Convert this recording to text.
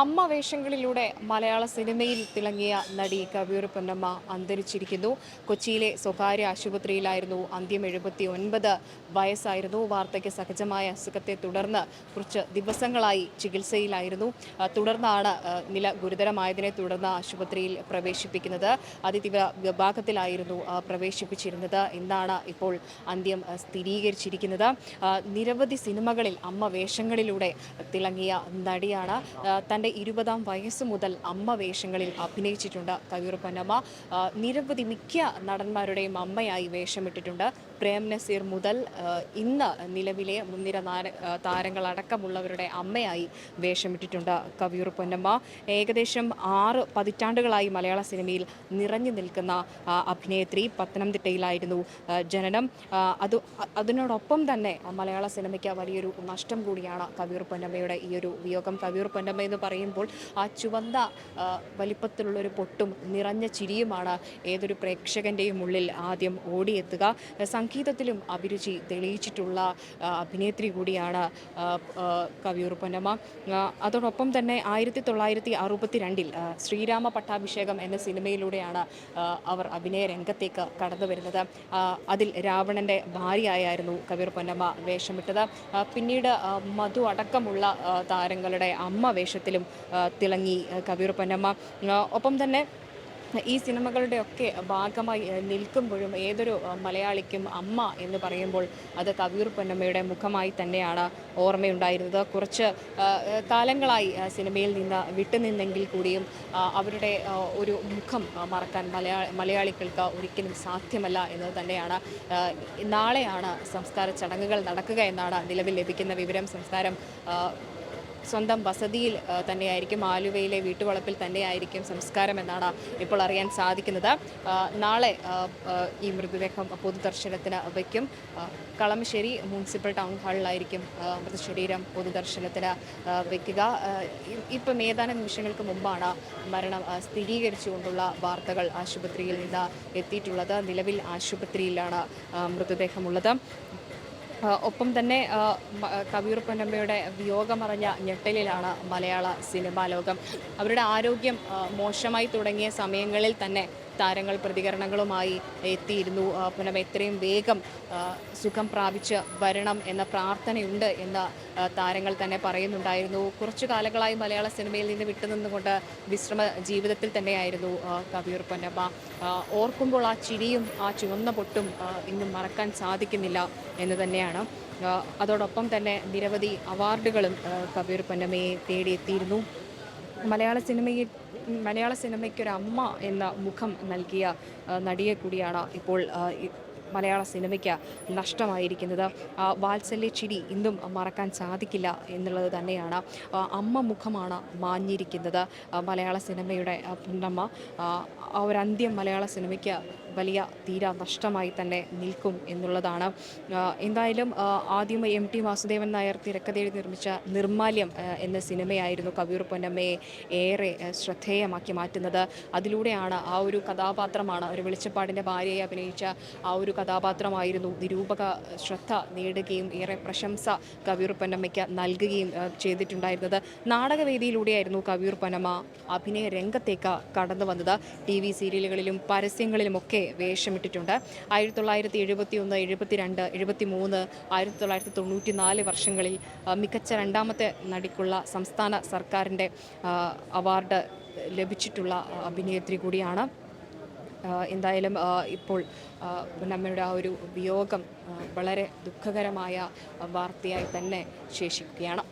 അമ്മ വേഷങ്ങളിലൂടെ മലയാള സിനിമയിൽ തിളങ്ങിയ നടി കവിയൂർ പൊന്നമ്മ അന്തരിച്ചിരിക്കുന്നു. കൊച്ചിയിലെ സ്വകാര്യ ആശുപത്രിയിലായിരുന്നു അന്ത്യം എഴുപത്തി ഒൻപത് വയസ്സായിരുന്നു. വാർത്തയ്ക്ക് സഹജമായ അസുഖത്തെ തുടർന്ന് കുറച്ച് ദിവസങ്ങളായി ചികിത്സയിലായിരുന്നു. തുടർന്നാണ് നില ഗുരുതരമായതിനെ തുടർന്ന് ആശുപത്രിയിൽ പ്രവേശിപ്പിക്കുന്നത്. അതിതീവ്ര വിഭാഗത്തിലായിരുന്നു പ്രവേശിപ്പിച്ചിരുന്നത്. എന്നാണ് ഇപ്പോൾ അന്ത്യം സ്ഥിരീകരിച്ചിരിക്കുന്നത്. നിരവധി സിനിമകളിൽ അമ്മ വേഷങ്ങളിലൂടെ തിളങ്ങിയ നടിയാണ്. ആ, തന്റെ ഇരുപതാം വയസ്സ് മുതൽ അമ്മ വേഷങ്ങളിൽ അഭിനയിച്ചിട്ടുണ്ട്. കവിയൂർ പൊന്നമ്മ നിരവധി മിക്ക നടന്മാരുടെയും അമ്മയായി വേഷമിട്ടിട്ടുണ്ട്. പ്രേം നസീർ മുതൽ ഇന്ന് നിലവിലെ മുൻനിര താരങ്ങളടക്കമുള്ളവരുടെ അമ്മയായി വേഷമിട്ടിട്ടുണ്ട് കവിയൂർ പൊന്നമ്മ ഏകദേശം ആറ് പതിറ്റാണ്ടുകളായി മലയാള സിനിമയിൽ നിറഞ്ഞു നിൽക്കുന്ന അഭിനേത്രി പത്തനംതിട്ടയിലായിരുന്നു ജനനം. അത് അതിനോടൊപ്പം തന്നെ മലയാള സിനിമയ്ക്ക് വലിയൊരു നഷ്ടം കൂടിയാണ് കവിയൂർ പൊന്നമ്മയുടെ ഈ ഒരു വിയോഗം. കവിയൂർ പൊന്നമ്മ എന്ന് പറയുമ്പോൾ ആ ചുവന്ന വലിപ്പത്തിലുള്ളൊരു പൊട്ടും നിറഞ്ഞ ചിരിയുമാണ് ഏതൊരു പ്രേക്ഷകന്റെയും ഉള്ളിൽ ആദ്യം ഓടിയെത്തുക. സംഗീതത്തിലും അഭിരുചി തെളിയിച്ചിട്ടുള്ള അഭിനേത്രി കൂടിയാണ് കവിയൂർ പൊന്നമ്മ. അതോടൊപ്പം തന്നെ ആയിരത്തി തൊള്ളായിരത്തി അറുപത്തി രണ്ടിൽ ശ്രീരാമ പട്ടാഭിഷേകം എന്ന സിനിമയിലൂടെയാണ് അവർ അഭിനയ രംഗത്തേക്ക് കടന്നു വരുന്നത്. അതിൽ രാവണന്റെ ഭാര്യയായിരുന്നു കവിയൂർ പൊന്നമ്മ വേഷമിട്ടത്. പിന്നീട് മധു അടക്കമുള്ള താരങ്ങളുടെ അമ്മ വേഷത്തിലും ആ, തിളങ്ങി കബീർ പൊന്നമ്മ ഒപ്പം തന്നെ ഈ സിനിമകളുടെയൊക്കെ ഭാഗമായി ആ, നിൽക്കുമ്പോഴും ഏതൊരു മലയാളിക്കും അമ്മ എന്ന് പറയുമ്പോൾ അത് കവിയൂർ പൊന്നമ്മയുടെ മുഖമായി തന്നെയാണ് ഓർമ്മയുണ്ടായിരുന്നത്. കുറച്ച് കാലങ്ങളായി സിനിമയിൽ നിന്ന് വിട്ടുനിന്നെങ്കിൽ കൂടിയും അവരുടെ ഒരു മുഖം മറക്കാൻ മലയാ മലയാളികൾക്ക് ഒരിക്കലും സാധ്യമല്ല എന്നത് തന്നെയാണ്. നാളെയാണ് സംസ്കാര ചടങ്ങുകൾ നടക്കുക എന്നാണ് നിലവിൽ ലഭിക്കുന്ന വിവരം. സംസ്കാരം സ്വന്തം വസതിയിൽ തന്നെയായിരിക്കും ആലുവയിലെ വീട്ടുവളപ്പിൽ തന്നെയായിരിക്കും സംസ്കാരം എന്നാണ് ഇപ്പോൾ അറിയാൻ സാധിക്കുന്നത്. നാളെ ഈ മൃതദേഹം പൊതുദർശനത്തിന് വയ്ക്കും. കളമശ്ശേരി മുനിസിപ്പൽ ടൗൺ ഹാളിലായിരിക്കും മൃതശരീരം പൊതുദർശനത്തിന് വയ്ക്കുക. ഇപ്പം ഏതാനും നിമിഷങ്ങൾക്ക് മുമ്പാണ് മരണം സ്ഥിരീകരിച്ചുകൊണ്ടുള്ള വാർത്തകൾ ആശുപത്രിയിൽ നിന്ന് എത്തിയിട്ടുള്ളത്. നിലവിൽ ആശുപത്രിയിലാണ് മൃതദേഹമുള്ളത്. ഒപ്പം തന്നെ കവിയൂർ പൊന്നമ്മയുടെ വിയോഗമറിഞ്ഞ ഞെട്ടലിലാണ് മലയാള സിനിമാ ലോകം. അവരുടെ ആരോഗ്യം മോശമായി തുടങ്ങിയ സമയങ്ങളിൽ തന്നെ താരങ്ങൾ പ്രതികരണങ്ങളുമായി എത്തിയിരുന്നു. പുനം എത്രയും വേഗം സുഖം പ്രാപിച്ച് വരണം എന്ന പ്രാർത്ഥനയുണ്ട് എന്ന താരങ്ങൾ തന്നെ പറയുന്നുണ്ടായിരുന്നു. കുറച്ചു കാലങ്ങളായി മലയാള സിനിമയിൽ നിന്ന് വിട്ടുനിന്നുകൊണ്ട് വിശ്രമ ജീവിതത്തിൽ തന്നെയായിരുന്നു കവിയൂർ പൊന്നമ്മ ഓർക്കുമ്പോൾ ആ ചിരിയും ആ ചുവന്ന പൊട്ടും ഇന്നും മറക്കാൻ സാധിക്കുന്നില്ല എന്ന് തന്നെയാണ്. അതോടൊപ്പം തന്നെ നിരവധി അവാർഡുകളും കവിയൂർ പൊന്നമ്മയെ തേടിയെത്തിയിരുന്നു. മലയാള സിനിമയിൽ മലയാള സിനിമയ്ക്കൊരമ്മ എന്ന മുഖം നൽകിയ നടിയെ കൂടിയാണ് ഇപ്പോൾ മലയാള സിനിമയ്ക്ക് നഷ്ടമായിരിക്കുന്നത്. വാത്സല്യ ചിരി ഇന്നും മറക്കാൻ സാധിക്കില്ല എന്നുള്ളത് തന്നെയാണ്. അമ്മ മുഖമാണ് മാഞ്ഞിരിക്കുന്നത്. മലയാള സിനിമയുടെ പൊന്നമ്മ അന്ത്യം മലയാള സിനിമയ്ക്ക് വലിയ തീരാ നഷ്ടമായി തന്നെ നിൽക്കും എന്നുള്ളതാണ്. എന്തായാലും ആദ്യം എം ടി വാസുദേവൻ നായർ തിരക്കഥയിൽ നിർമ്മിച്ച നിർമാല്യം എന്ന സിനിമയായിരുന്നു കവിയൂർ പൊന്നമ്മയെ ഏറെ ശ്രദ്ധേയമാക്കി മാറ്റുന്നത്. അതിലൂടെയാണ് ആ ഒരു കഥാപാത്രമാണ് ഒരു വെളിച്ചപ്പാടിന്റെ ഭാര്യയെ അഭിനയിച്ച ആ ഒരു കഥാപാത്രമായിരുന്നു. നിരൂപക ശ്രദ്ധ നേടുകയും ഏറെ പ്രശംസ കവിയൂർ പൊന്നമ്മയ്ക്ക് നൽകുകയും ചെയ്തിട്ടുണ്ടായിരുന്നത്. നാടകവേദിയിലൂടെയായിരുന്നു കവിയൂർ പൊന്നമ്മ അഭിനയ രംഗത്തേക്ക് കടന്നു വന്നത്. ടി വി സീരിയലുകളിലും പരസ്യങ്ങളിലുമൊക്കെ വേഷമിട്ടിട്ടുണ്ട്. ആയിരത്തി തൊള്ളായിരത്തി എഴുപത്തി ഒന്ന് എഴുപത്തിരണ്ട് എഴുപത്തി മൂന്ന് ആയിരത്തി തൊള്ളായിരത്തി തൊണ്ണൂറ്റി നാല് വർഷങ്ങളിൽ മികച്ച രണ്ടാമത്തെ നടിക്കുള്ള സംസ്ഥാന സർക്കാരിന്റെ അവാർഡ് ലഭിച്ചിട്ടുള്ള അഭിനേത്രി കൂടിയാണ്. എന്തായാലും ഇപ്പോൾ നമ്മളുടെ ആ ഒരു വിയോഗം വളരെ ദുഃഖകരമായ വാർത്തയായി തന്നെ ശേഷിക്കുകയാണ്.